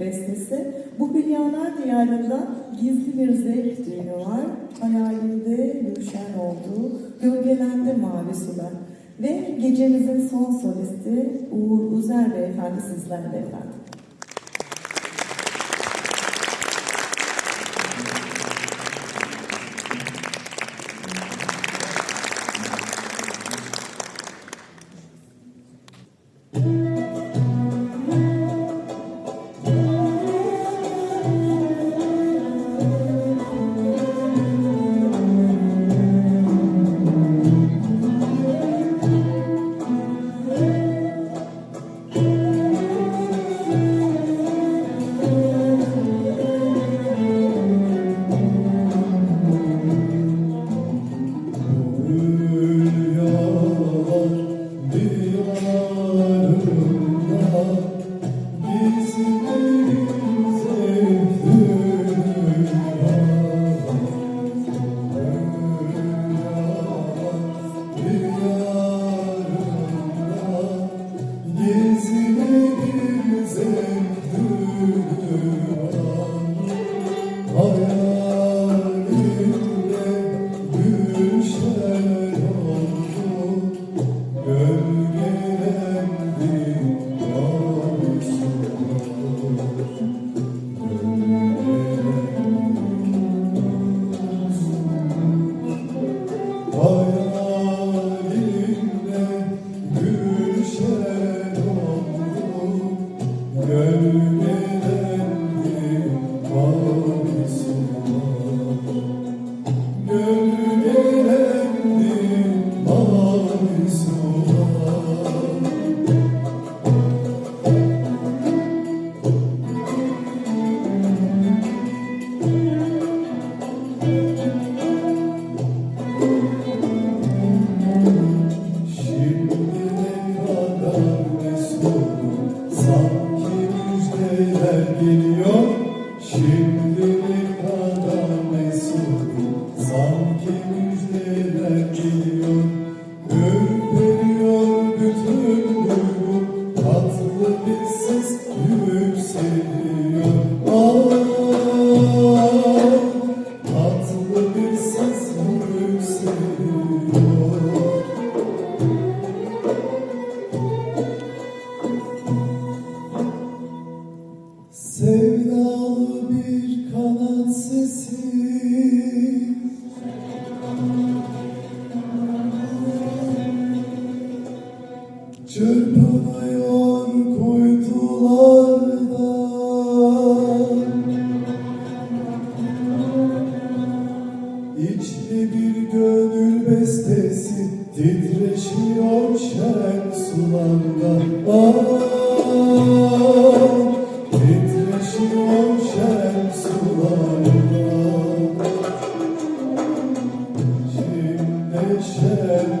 bestesi. Bu Hülyalar Diyarı'nda gizli bir zevk düğünü var. Hayalimde Gülşen oldu, gölgelendi mavi sular. Ve gecemizin son solisti Uğur Uzer Beyefendi sizlerle efendim. Müjdeler geliyor Şimdi ne kadar mesudum Sanki müjdeler geliyor Sevdalı bir kanat sesi. Çırpınıyor kuytularda. İçli bir gönül bestesi Titreşiyor şen sularda Ah, Titreşiyor şen